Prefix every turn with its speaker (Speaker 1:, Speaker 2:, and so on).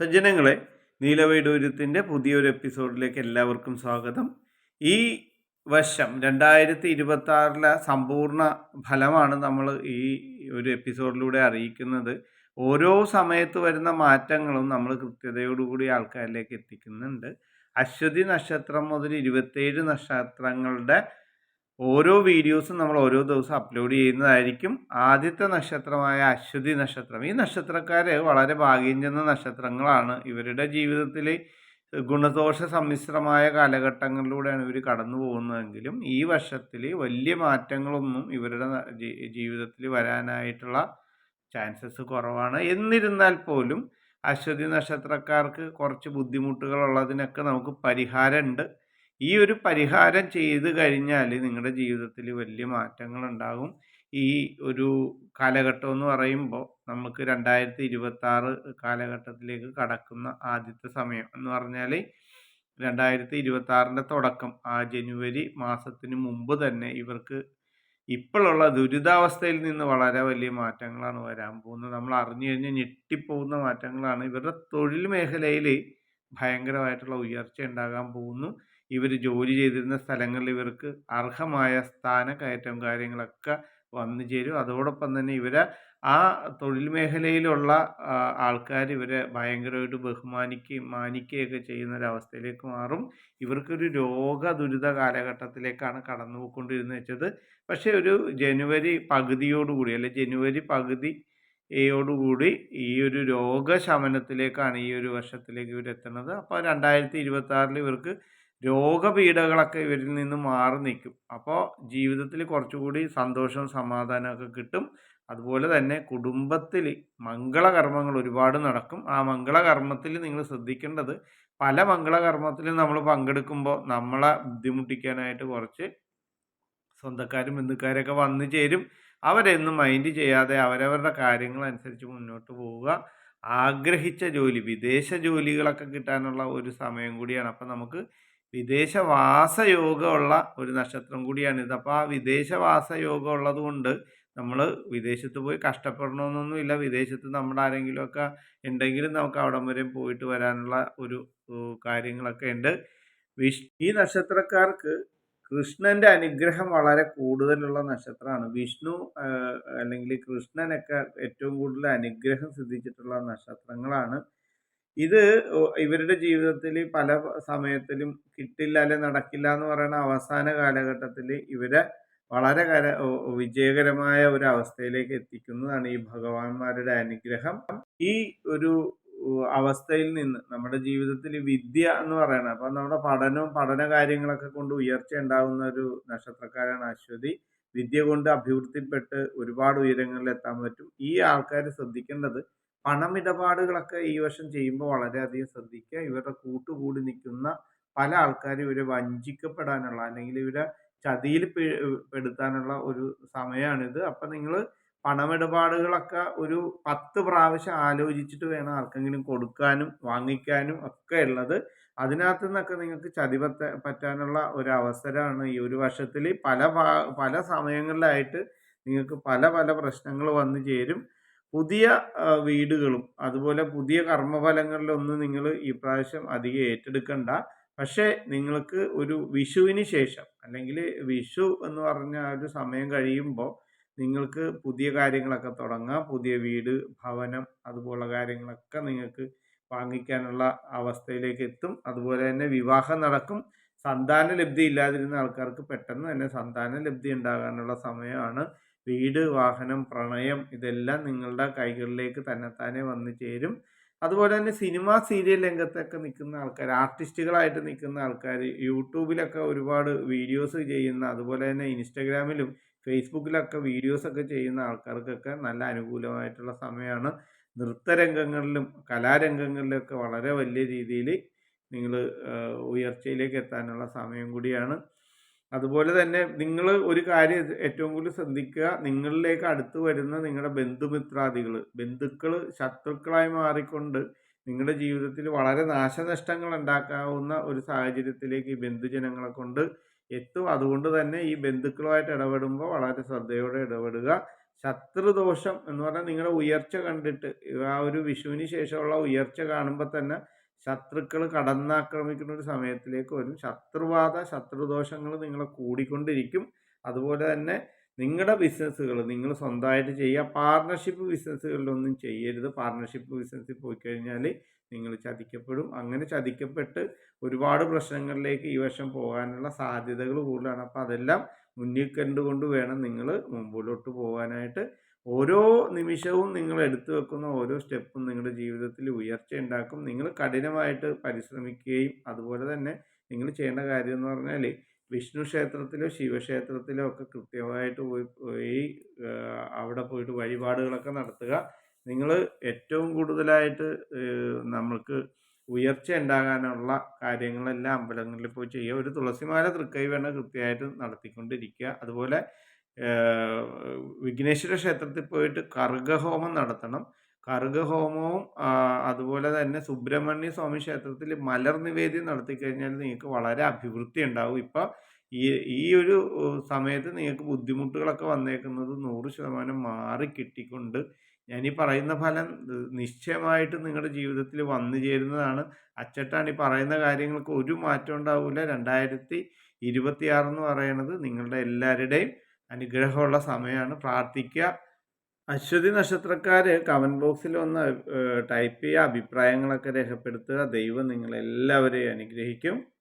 Speaker 1: സജ്ജനങ്ങളെ നീലവൈഡൂര്യത്തിന്റെ പുതിയൊരു എപ്പിസോഡിലേക്ക് എല്ലാവർക്കും സ്വാഗതം. ഈ വർഷം രണ്ടായിരത്തി ഇരുപത്തി ആറിലെ സമ്പൂർണ ഫലമാണ് നമ്മൾ ഈ ഒരു എപ്പിസോഡിലൂടെ അറിയിക്കുന്നത്. ഓരോ സമയത്ത് വരുന്ന മാറ്റങ്ങളും നമ്മൾ കൃത്യതയോടുകൂടി ആൾക്കാരിലേക്ക് എത്തിക്കുന്നുണ്ട്. അശ്വതി നക്ഷത്രം മുതൽ ഇരുപത്തേഴ് നക്ഷത്രങ്ങളുടെ ഓരോ വീഡിയോസും നമ്മൾ ഓരോ ദിവസം അപ്ലോഡ് ചെയ്യുന്നതായിരിക്കും. ആദ്യത്തെ നക്ഷത്രമായ അശ്വതി നക്ഷത്രം. ഈ നക്ഷത്രക്കാർ വളരെ ഭാഗ്യം ചെന്ന നക്ഷത്രങ്ങളാണ്. ഇവരുടെ ജീവിതത്തിൽ ഗുണദോഷ സമ്മിശ്രമായ കാലഘട്ടങ്ങളിലൂടെയാണ് ഇവർ കടന്നു പോകുന്നതെങ്കിലും ഈ വർഷത്തിൽ വലിയ മാറ്റങ്ങളൊന്നും ഇവരുടെ ജീവിതത്തിൽ വരാനായിട്ടുള്ള ചാൻസസ് കുറവാണ്. എന്നിരുന്നാൽ പോലും അശ്വതി നക്ഷത്രക്കാർക്ക് കുറച്ച് ബുദ്ധിമുട്ടുകളുള്ളതിനൊക്കെ നമുക്ക് പരിഹാരമുണ്ട്. ഈ ഒരു പരിഹാരം ചെയ്ത് കഴിഞ്ഞാൽ നിങ്ങളുടെ ജീവിതത്തിൽ വലിയ മാറ്റങ്ങൾ ഉണ്ടാകും ഈ ഒരു കാലഘട്ടം എന്ന് പറയുമ്പോൾ നമുക്ക് രണ്ടായിരത്തി ഇരുപത്തി കാലഘട്ടത്തിലേക്ക് കടക്കുന്ന ആദ്യത്തെ സമയം എന്ന് പറഞ്ഞാൽ രണ്ടായിരത്തി ഇരുപത്തി ആറിന്റെ തുടക്കം. ആ ജനുവരി മാസത്തിന് മുമ്പ് തന്നെ ഇവർക്ക് ഇപ്പോഴുള്ള ദുരിതാവസ്ഥയിൽ നിന്ന് വളരെ വലിയ മാറ്റങ്ങളാണ് വരാൻ പോകുന്നത്. നമ്മൾ അറിഞ്ഞു കഴിഞ്ഞാൽ ഞെട്ടിപ്പോകുന്ന മാറ്റങ്ങളാണ്. ഇവരുടെ തൊഴിൽ മേഖലയിൽ ഭയങ്കരമായിട്ടുള്ള ഉയർച്ച ഉണ്ടാകാൻ പോകുന്നു. ഇവർ ജോലി ചെയ്തിരുന്ന സ്ഥലങ്ങളിൽ ഇവർക്ക് അർഹമായ സ്ഥാനക്കയറ്റം കാര്യങ്ങളൊക്കെ വന്നു ചേരും. അതോടൊപ്പം തന്നെ ഇവരെ ആ തൊഴിൽ മേഖലയിലുള്ള ആൾക്കാർ ഇവരെ ഭയങ്കരമായിട്ട് ബഹുമാനിക്കുകയും മാനിക്കുകയൊക്കെ ചെയ്യുന്ന ഒരവസ്ഥയിലേക്ക് മാറും. ഇവർക്കൊരു രോഗ ദുരിത കാലഘട്ടത്തിലേക്കാണ് കടന്നു പോയിക്കൊണ്ടിരുന്നത് വെച്ചത്. പക്ഷേ ഒരു ജനുവരി പകുതിയോടുകൂടി അല്ലെ ജനുവരി പകുതി യോടുകൂടി ഈ ഒരു രോഗശമനത്തിലേക്കാണ് ഈ ഒരു വർഷത്തിലേക്ക് ഇവരെത്തുന്നത്. അപ്പോൾ രണ്ടായിരത്തി ഇരുപത്തി ഇവർക്ക് രോഗപീഠകളൊക്കെ ഇവരിൽ നിന്ന് മാറി നിൽക്കും. അപ്പോൾ ജീവിതത്തിൽ കുറച്ചുകൂടി സന്തോഷവും സമാധാനമൊക്കെ കിട്ടും. അതുപോലെ തന്നെ കുടുംബത്തിൽ മംഗളകർമ്മങ്ങൾ ഒരുപാട് നടക്കും. ആ മംഗളകർമ്മത്തിൽ നിങ്ങൾ ശ്രദ്ധിക്കേണ്ടത് പല മംഗളകർമ്മത്തിലും നമ്മൾ പങ്കെടുക്കുമ്പോൾ നമ്മളെ ബുദ്ധിമുട്ടിക്കാനായിട്ട് കുറച്ച് സ്വന്തക്കാരും ബന്ധുക്കാരൊക്കെ വന്നു ചേരും. അവരെന്നും മൈൻഡ് ചെയ്യാതെ അവരവരുടെ കാര്യങ്ങളനുസരിച്ച് മുന്നോട്ട് പോവുക. ആഗ്രഹിച്ച ജോലി വിദേശ ജോലികളൊക്കെ കിട്ടാനുള്ള ഒരു സമയം കൂടിയാണ്. അപ്പം നമുക്ക് വിദേശവാസ യോഗമുള്ള ഒരു നക്ഷത്രം കൂടിയാണിത് അപ്പോൾ ആ വിദേശവാസയോഗം ഉള്ളത് കൊണ്ട് നമ്മൾ വിദേശത്ത് പോയി കഷ്ടപ്പെടണമെന്നൊന്നുമില്ല വിദേശത്ത് നമ്മുടെ ആരെങ്കിലുമൊക്കെ ഉണ്ടെങ്കിലും നമുക്ക് അവിടം വരെ പോയിട്ട് വരാനുള്ള ഒരു കാര്യങ്ങളൊക്കെ ഉണ്ട്. വിഷ് ഈ നക്ഷത്രക്കാർക്ക് കൃഷ്ണന്റെ അനുഗ്രഹം വളരെ കൂടുതലുള്ള നക്ഷത്രമാണ്. വിഷ്ണു അല്ലെങ്കിൽ കൃഷ്ണനൊക്കെ ഏറ്റവും കൂടുതൽ അനുഗ്രഹം സിദ്ധിച്ചിട്ടുള്ള നക്ഷത്രങ്ങളാണ്. ഇത് ഇവരുടെ ജീവിതത്തിൽ പല സമയത്തിലും കിട്ടില്ല അല്ലെ നടക്കില്ല എന്ന് പറയുന്ന അവസാന കാലഘട്ടത്തിൽ ഇവരെ വളരെ കര വിജയകരമായ ഒരു അവസ്ഥയിലേക്ക് എത്തിക്കുന്നതാണ് ഈ ഭഗവാന്മാരുടെ അനുഗ്രഹം. ഈ ഒരു അവസ്ഥയിൽ നിന്ന് നമ്മുടെ ജീവിതത്തിൽ വിദ്യ എന്ന് പറയണം അപ്പം നമ്മുടെ പഠനവും പഠന കാര്യങ്ങളൊക്കെ കൊണ്ട് ഉയർച്ച ഉണ്ടാകുന്ന ഒരു നക്ഷത്രക്കാരാണ് അശ്വതി. വിദ്യ കൊണ്ട് അഭിവൃദ്ധിപ്പെട്ട് ഒരുപാട് ഉയരങ്ങളിൽ എത്താൻ പറ്റും. ഈ ആൾക്കാർ ശ്രദ്ധിക്കേണ്ടത് പണമിടപാടുകളൊക്കെ ഈ വർഷം ചെയ്യുമ്പോൾ വളരെയധികം ശ്രദ്ധിക്കുക. ഇവരുടെ കൂട്ടുകൂടി നിൽക്കുന്ന പല ആൾക്കാരും ഇവരെ വഞ്ചിക്കപ്പെടാനുള്ള അല്ലെങ്കിൽ ഇവരെ ചതിയിൽ പെടുത്താനുള്ള ഒരു സമയമാണിത്. അപ്പം നിങ്ങൾ പണമിടപാടുകളൊക്കെ ഒരു പത്ത് പ്രാവശ്യം ആലോചിച്ചിട്ട് വേണം ആർക്കെങ്കിലും കൊടുക്കാനും വാങ്ങിക്കാനും ഒക്കെ ഉള്ളത്. അതിനകത്ത് നിന്നൊക്കെ നിങ്ങൾക്ക് ചതി പറ്റ പറ്റാനുള്ള ഒരു അവസരമാണ് ഈ ഒരു വർഷത്തിൽ. പല പല സമയങ്ങളിലായിട്ട് നിങ്ങൾക്ക് പല പല പ്രശ്നങ്ങൾ വന്നു ചേരും. പുതിയ വീടുകളും അതുപോലെ പുതിയ കർമ്മഫലങ്ങളിലൊന്നും നിങ്ങൾ ഈ പ്രാവശ്യം അധികം ഏറ്റെടുക്കണ്ട. പക്ഷേ നിങ്ങൾക്ക് ഒരു വിഷുവിന് ശേഷം അല്ലെങ്കിൽ വിഷു എന്ന് പറഞ്ഞ ഒരു സമയം കഴിയുമ്പോൾ നിങ്ങൾക്ക് പുതിയ കാര്യങ്ങളൊക്കെ തുടങ്ങാം. പുതിയ വീട് ഭവനം അതുപോലുള്ള കാര്യങ്ങളൊക്കെ നിങ്ങൾക്ക് വാങ്ങിക്കാനുള്ള അവസ്ഥയിലേക്ക് എത്തും. അതുപോലെ തന്നെ വിവാഹം നടക്കും. സന്താന ലബ്ധി ഇല്ലാതിരുന്ന ആൾക്കാർക്ക് പെട്ടെന്ന് തന്നെ സന്താന ലബ്ധി ഉണ്ടാകാനുള്ള സമയമാണ്. വീട് വാഹനം പ്രണയം ഇതെല്ലാം നിങ്ങളുടെ കൈകളിലേക്ക് തന്നെ വന്നു ചേരും. അതുപോലെ തന്നെ സിനിമ സീരിയൽ രംഗത്തൊക്കെ നിൽക്കുന്ന ആൾക്കാർ ആർട്ടിസ്റ്റുകളായിട്ട് നിൽക്കുന്ന ആൾക്കാർ യൂട്യൂബിലൊക്കെ ഒരുപാട് വീഡിയോസ് ചെയ്യുന്ന അതുപോലെ തന്നെ ഇൻസ്റ്റഗ്രാമിലും ഫേസ്ബുക്കിലൊക്കെ വീഡിയോസൊക്കെ ചെയ്യുന്ന ആൾക്കാർക്കൊക്കെ നല്ല അനുകൂലമായിട്ടുള്ള സമയമാണ്. നൃത്തരംഗങ്ങളിലും കലാരംഗങ്ങളിലൊക്കെ വളരെ വലിയ രീതിയിൽ നിങ്ങൾ ഉയർച്ചയിലേക്ക് എത്താനുള്ള സമയം കൂടിയാണ്. അതുപോലെ തന്നെ നിങ്ങൾ ഒരു കാര്യം ഏറ്റവും കൂടുതൽ ശ്രദ്ധിക്കുക. നിങ്ങളിലേക്ക് അടുത്ത് വരുന്ന നിങ്ങളുടെ ബന്ധുമിത്രാദികൾ ബന്ധുക്കൾ ശത്രുക്കളായി മാറിക്കൊണ്ട് നിങ്ങളുടെ ജീവിതത്തിൽ വളരെ നാശനഷ്ടങ്ങൾ ഉണ്ടാക്കാവുന്ന ഒരു സാഹചര്യത്തിലേക്ക് ഈ ബന്ധുജനങ്ങളെ കൊണ്ട് എത്തും. അതുകൊണ്ട് തന്നെ ഈ ബന്ധുക്കളുമായിട്ട് ഇടപെടുമ്പോൾ വളരെ ശ്രദ്ധയോടെ ഇടപെടുക. ശത്രുദോഷം എന്ന് പറഞ്ഞാൽ നിങ്ങളുടെ ഉയർച്ച കണ്ടിട്ട് ആ ഒരു വിഷുവിന് ശേഷമുള്ള ഉയർച്ച കാണുമ്പോൾ തന്നെ ശത്രുക്കൾ കടന്നാക്രമിക്കുന്ന ഒരു സമയത്തിലേക്ക് വരും. ശത്രുവാദ ശത്രുദോഷങ്ങൾ നിങ്ങളെ കൂടിക്കൊണ്ടിരിക്കും. അതുപോലെ തന്നെ നിങ്ങളുടെ ബിസിനസ്സുകൾ നിങ്ങൾ സ്വന്തമായിട്ട് ചെയ്യുക. പാർട്ണർഷിപ്പ് ബിസിനസ്സുകളിലൊന്നും ചെയ്യരുത്. പാർട്ണർഷിപ്പ് ബിസിനസ്സിൽ പോയി കഴിഞ്ഞാൽ നിങ്ങൾ ചതിക്കപ്പെടും. അങ്ങനെ ചതിക്കപ്പെട്ട് ഒരുപാട് പ്രശ്നങ്ങളിലേക്ക് ഈ വർഷം പോകാനുള്ള സാധ്യതകൾ കൂടുതലാണ്. അപ്പോൾ അതെല്ലാം മുന്നിൽ കണ്ടുകൊണ്ട് വേണം നിങ്ങൾ മുമ്പിലോട്ട് പോകാനായിട്ട്. ഓരോ നിമിഷവും നിങ്ങൾ എടുത്തു വെക്കുന്ന ഓരോ സ്റ്റെപ്പും നിങ്ങളുടെ ജീവിതത്തിൽ ഉയർച്ച ഉണ്ടാക്കും. നിങ്ങൾ കഠിനമായിട്ട് പരിശ്രമിക്കുകയും അതുപോലെ തന്നെ നിങ്ങൾ ചെയ്യേണ്ട കാര്യം എന്ന് പറഞ്ഞാൽ വിഷ്ണു ക്ഷേത്രത്തിലോ ശിവക്ഷേത്രത്തിലോ ഒക്കെ കൃത്യമായിട്ട് പോയി പോയി അവിടെ പോയിട്ട് വഴിപാടുകളൊക്കെ നടത്തുക. നിങ്ങൾ ഏറ്റവും കൂടുതലായിട്ട് നമ്മൾക്ക് ഉയർച്ച ഉണ്ടാകാനുള്ള കാര്യങ്ങളെല്ലാം അമ്പലങ്ങളിൽ പോയി ചെയ്യുക. ഒരു തുളസിമാല തൃക്കൈ വേണം കൃത്യമായിട്ട് നടത്തിക്കൊണ്ടിരിക്കുക. അതുപോലെ വിഘ്നേശ്വര ക്ഷേത്രത്തിൽ പോയിട്ട് കർഗഹോമം നടത്തണം. കർഗഹോമവും അതുപോലെ തന്നെ സുബ്രഹ്മണ്യ സ്വാമി ക്ഷേത്രത്തിൽ മലർ നിവേദ്യം നടത്തി കഴിഞ്ഞാൽ നിങ്ങൾക്ക് വളരെ അഭിവൃദ്ധി ഉണ്ടാവും. ഇപ്പം ഈ ഈ ഒരു സമയത്ത് നിങ്ങൾക്ക് ബുദ്ധിമുട്ടുകളൊക്കെ വന്നേക്കുന്നത് നൂറ് ശതമാനം മാറി കിട്ടിക്കൊണ്ട് ഞാൻ ഈ പറയുന്ന ഫലം നിശ്ചയമായിട്ട് നിങ്ങളുടെ ജീവിതത്തിൽ വന്നു ചേരുന്നതാണ്. അച്ചട്ടാണ് ഈ പറയുന്ന കാര്യങ്ങൾക്ക് ഒരു മാറ്റം ഉണ്ടാവില്ല രണ്ടായിരത്തി ഇരുപത്തിയാറ് പറയുന്നത് നിങ്ങളുടെ എല്ലാവരുടെയും അനുഗ്രഹമുള്ള സമയമാണ്. പ്രാർത്ഥിക്കുക. അശ്വതി നക്ഷത്രക്കാർ കമന്റ് ബോക്സിൽ ഒന്ന് ടൈപ്പ് ചെയ്യുക. അഭിപ്രായങ്ങളൊക്കെ രേഖപ്പെടുത്തുക. ദൈവം നിങ്ങളെല്ലാവരെയും അനുഗ്രഹിക്കും.